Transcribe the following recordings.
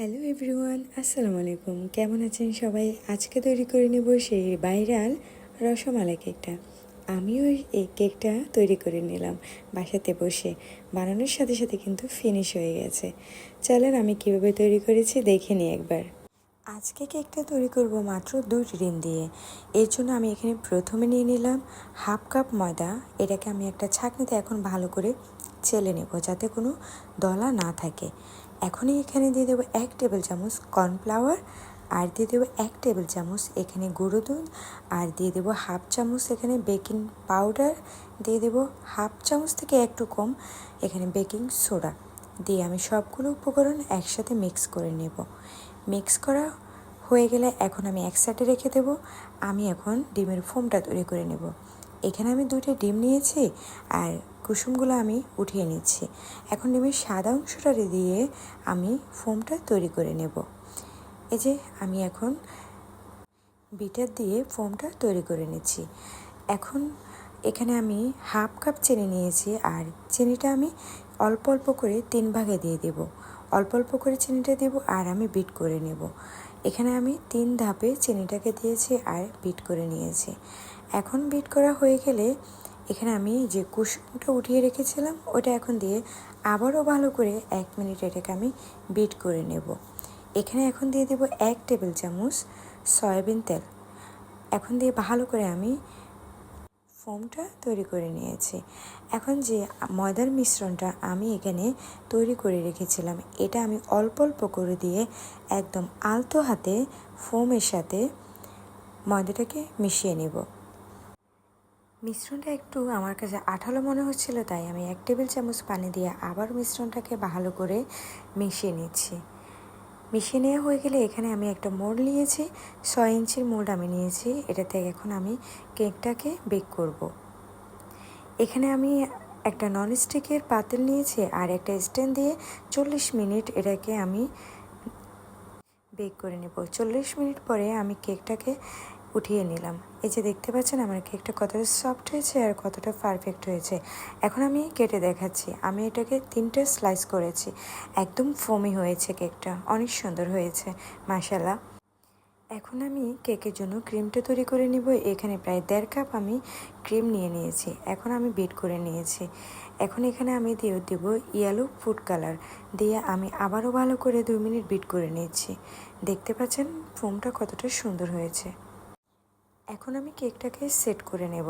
Hello everyone আসসালামু আলাইকুম কেমন আছেন সবাই? আজকে তৈরি করে নেব সেই ভাইরাল রসমালাই কেকটা। আমিও এই কেকটা তৈরি করে নিলাম বাসাতে বসে। বানানোর সাথে সাথে কিন্তু ফিনিশ হয়ে গেছে। চলেন আমি কীভাবে তৈরি করেছি দেখে নিই একবার। আজকে কেকটা তৈরি করব মাত্র দুটি ডিম দিয়ে। এর জন্য আমি এখানে প্রথমে নিয়ে নিলাম হাফ কাপ ময়দা। এটাকে আমি একটা ছাঁকনিতে এখন ভালো করে চেলে নেব যাতে কোনো দলা না থাকে। এখনই এখানে দিয়ে দেবো এক টেবিল চামচ কর্নফ্লাওয়ার, আর দিয়ে দেবো এক টেবিল চামচ এখানে গুঁড়ো দুধ, আর দিয়ে দেবো হাফ চামচ এখানে বেকিং পাউডার, দিয়ে দেবো হাফ চামচ থেকে একটু কম এখানে বেকিং সোডা। দিয়ে আমি সবগুলো উপকরণ একসাথে মিক্স করে নেব। মিক্স করা হয়ে গেলে এখন আমি এক সাইডে রেখে দেবো। আমি এখন ডিমের ফোমটা তৈরি করে নেব। এখানে আমি দুটো ডিম নিয়েছি, আর কুসুমগুলো আমি উঠিয়ে নিচ্ছি। এখন ডিমের সাদা অংশটা দিয়ে আমি ফোমটা তৈরি করে নেব। এই যে আমি এখন বিটার দিয়ে ফোমটা তৈরি করে নিচ্ছি। এখন এখানে আমি হাফ কাপ চিনি নিয়েছি আর চিনিটা আমি অল্প অল্প করে তিন ভাগে দিয়ে দেব। অল্প অল্প করে চিনিটা দেব আর আমি বিট করে নেব। এখানে আমি তিন ধাপে চিনিটাকে দিয়েছি আর বিট করে নিয়েছি। এখন বিট করা হয়ে গেলে এখানে আমি যে কুসুমটা উঠিয়ে রেখেছিলাম, ওটা এখন দিয়ে আবারও ভালো করে এক মিনিট এটাকে আমি বিট করে নেব। এখানে এখন দিয়ে দেব এক টেবিল চামচ সয়াবিন তেল। এখন দিয়ে ভালো করে আমি ফোমটা তৈরি করে নিয়েছি। এখন যে ময়দার মিশ্রণটা আমি এখানে তৈরি করে রেখেছিলাম, এটা আমি অল্প অল্প করে দিয়ে একদম আলতো হাতে ফোমের সাথে ময়দাটাকে মিশিয়ে নেব। মিশ্রণটা একটু আমার কাছে আঠালো মনে হচ্ছিল, তাই আমি এক টেবিল চামচ পানি দিয়ে আবার মিশ্রণটাকে ভালো করে মিশিয়ে নিচ্ছি মিশিয়ে নেওয়া হয়ে গেলে এখানে আমি একটা মোড় নিয়েছি, ছয় ইঞ্চির মোড় আমি নিয়েছি, এটাতে এখন আমি কেকটাকে বেক করব। এখানে আমি একটা ননস্টিকের পাতিল নিয়েছি আর একটা স্ট্যান্ড দিয়ে চল্লিশ মিনিট এটাকে আমি বেক করে নেব চল্লিশ মিনিট পরে আমি কেকটাকে উঠিয়ে নিলাম। এই যে দেখতে পাচ্ছেন আমার কেকটা কতটা সফট হয়েছে আর কতটা পারফেক্ট হয়েছে। এখন আমি কেটে দেখাচ্ছি। আমি এটাকে তিনটে স্লাইস করেছি। একদম ফোমি হয়েছে কেকটা। অনেক সুন্দর হয়েছে। মাসালা এখন আমি কেকের জন্য ক্রিমটা তৈরি করে নিব। এখানে প্রায় দেড় কাপ আমি ক্রিম নিয়ে নিয়েছি। এখন আমি বিট করে নিয়েছি। এখন এখানে আমি দিয়ে দেব ইয়েলো ফুড কালার দিয়ে আমি আবারও ভালো করে দুই মিনিট বিট করে নিয়েছি দেখতে পাচ্ছেন ফোমটা কতটা সুন্দর হয়েছে। এখন আমি কেকটাকে সেট করে নেব।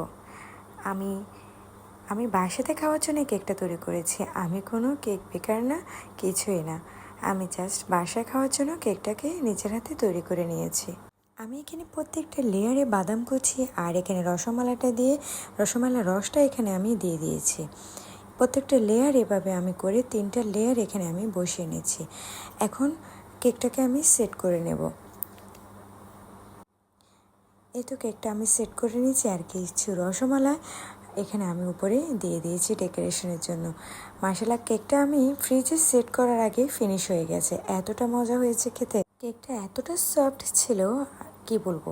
আমি আমি বাসাতে খাওয়ার জন্য কেকটা তৈরি করেছি। আমি কোনো কেক বেকার না, কিছুই না। আমি জাস্ট বাসায় খাওয়ার জন্য কেকটাকে নিজের হাতে তৈরি করে নিয়েছি। আমি এখানে প্রত্যেকটা লেয়ারে বাদাম কুচি আর এখানে রসমালাটা দিয়ে রসমালার রসটা এখানে আমি দিয়ে দিয়েছি। প্রত্যেকটা লেয়ার এভাবে আমি করে তিনটা লেয়ার এখানে আমি বসিয়ে নিচ্ছি এখন কেকটাকে আমি সেট করে নেব। এই তো কেকটা আমি সেট করে নিয়েছি আর কিছু রসমালাই এখানে আমি উপরে দিয়ে দিয়েছি ডেকোরেশনের জন্য। মাসালা কেকটা আমি ফ্রিজে সেট করার আগে ফিনিশ হয়ে গেছে। এতটা মজা হয়েছে খেতে। কেকটা এতটা সফট ছিল, কি বলব?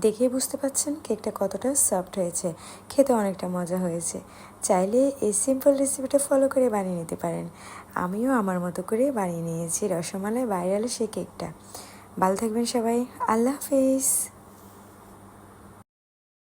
দেখে বুঝতে পাচ্ছেন কেকটা কতটা সফট হয়েছে। খেতে অনেকটা মজা হয়েছে। চাইলে এই সিম্পল রেসিপিটা ফলো করে বানিয়ে নিতে পারেন। আমিও আমার মতো করে বানিয়ে নিয়েছি রসমালাই বাইরালে সেই কেকটা। ভালো থাকবেন সবাই। আল্লাহ হাফেজ।